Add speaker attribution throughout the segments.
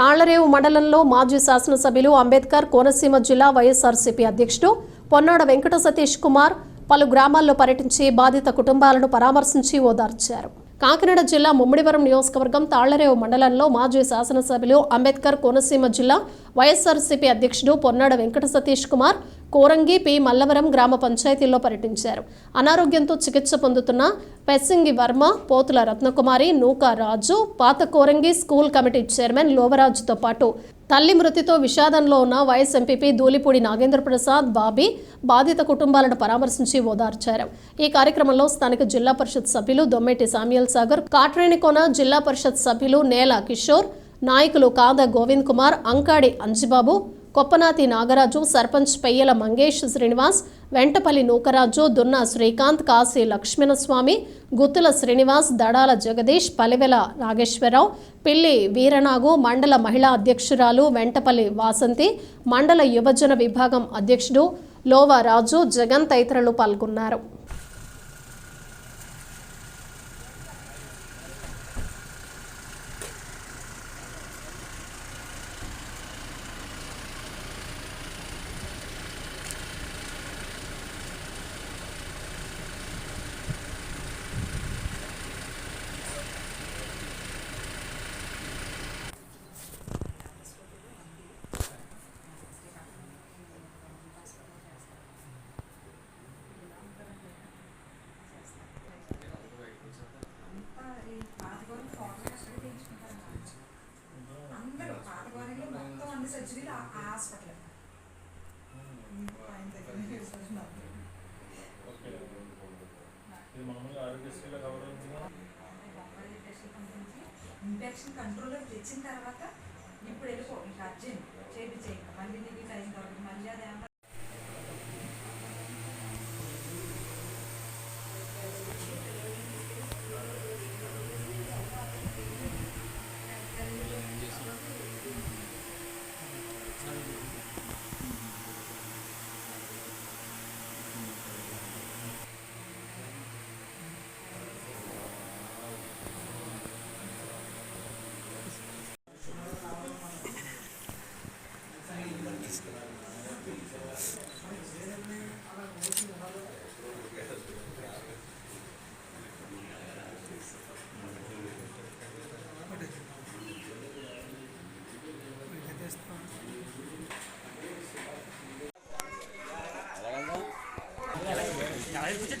Speaker 1: తాళ్ళరేవు మండలంలో మాజీ శాసనసభ్యులు అంబేద్కర్ కోనసీమ జిల్లా వైఎస్ఆర్సీపీ అధ్యక్షుడు పొన్నాడ వెంకట సతీష్ కుమార్ పలు గ్రామాల్లో పర్యటించి బాధిత కుటుంబాలను పరామర్శించి ఓదార్చారు. కాకినాడ జిల్లా ముమ్మిడివరం నియోజకవర్గం తాళ్ళరేవు మండలంలో మాజీ శాసనసభ్యులు అంబేద్కర్ కోనసీమ జిల్లా వైఎస్ఆర్సీపీ అధ్యక్షుడు పొన్నాడ వెంకట సతీష్ కుమార్ కోరంగి పి. మల్లవరం గ్రామ పంచాయతీల్లో పర్యటించారు. అనారోగ్యంతో చికిత్స పొందుతున్న పెస్సింగి వర్మ పోతుల రత్నకుమారి నూకా రాజు పాత కోరంగి స్కూల్ కమిటీ చైర్మన్ లోవరాజుతో పాటు తల్లి మృతితో విషాదంలో ఉన్న YS MPP Dulipudi Nagendra Prasad Bobby బాధిత కుటుంబాలను పరామర్శించి ఓదార్చారు. ఈ కార్యక్రమంలో స్థానిక జిల్లా పరిషత్ సభ్యులు దొమ్మేటి సామ్యల్ సాగర్ కాట్రేనికోన జిల్లా పరిషత్ సభ్యులు నేల కిషోర్ నాయకులు కాద గోవింద్ కుమార్ అంకాడి అంజిబాబు కొప్పనాతి నాగరాజు సర్పంచ్ పెయ్యల మంగేష్ శ్రీనివాస్ వెంటపల్లి నూకరాజు దున్న శ్రీకాంత్ కాశీ లక్ష్మణస్వామి గుత్తుల శ్రీనివాస్ దడాల జగదీష్ పలివెల నాగేశ్వరరావు పిల్లి వీరనాగు మండల మహిళా అధ్యక్షురాలు వెంటపల్లి వాసంతి మండల యువజన విభాగం అధ్యక్షుడు లోవా రాజు జగన్ తదితరులు పాల్గొన్నారు.
Speaker 2: బొంబాయి టెస్టులు పంపించి ఇన్ఫెక్షన్ కంట్రోల్లో తెచ్చిన తర్వాత ఇప్పుడు వెళ్ళిపో ఇంకా అర్జెంట్ చేయించే ఇంకా మళ్ళీ నీకు టైం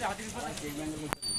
Speaker 2: দেখা দিন